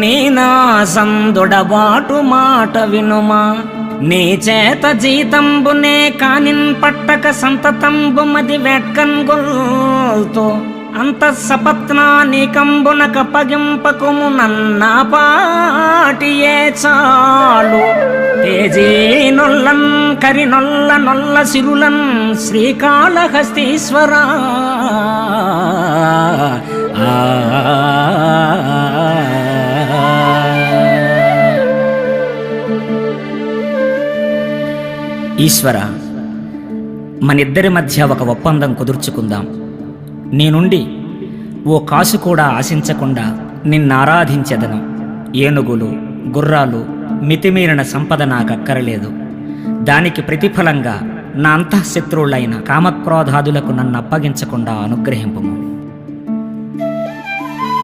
నీనాసందుడబాటు మాట వినుమా? నీ చేత జీతంబునే కానిన్ పట్టక సంతతంబు మది వెట్కన్ గొల్తో. అంత సపత్నానికంబున కప్పగింపకుము నన్నా పాటియే చాలు. తేజీనొల్లన్ కరినొల్ల నొల్ల సిరులన్ శ్రీకాళహస్తీశ్వరా. ఈశ్వర మనిద్దరి మధ్య ఒక ఒప్పందం కుదుర్చుకుందాం. నేనుండి ఓ కాసు కూడా ఆశించకుండా నిన్నారాధించెదను. ఏనుగులు గుర్రాలు మితిమీరిన సంపద నాకక్కరలేదు. దానికి ప్రతిఫలంగా నా అంతఃశత్రువులైన కామక్రోధాదులకు నన్ను అప్పగించకుండా అనుగ్రహింపుము.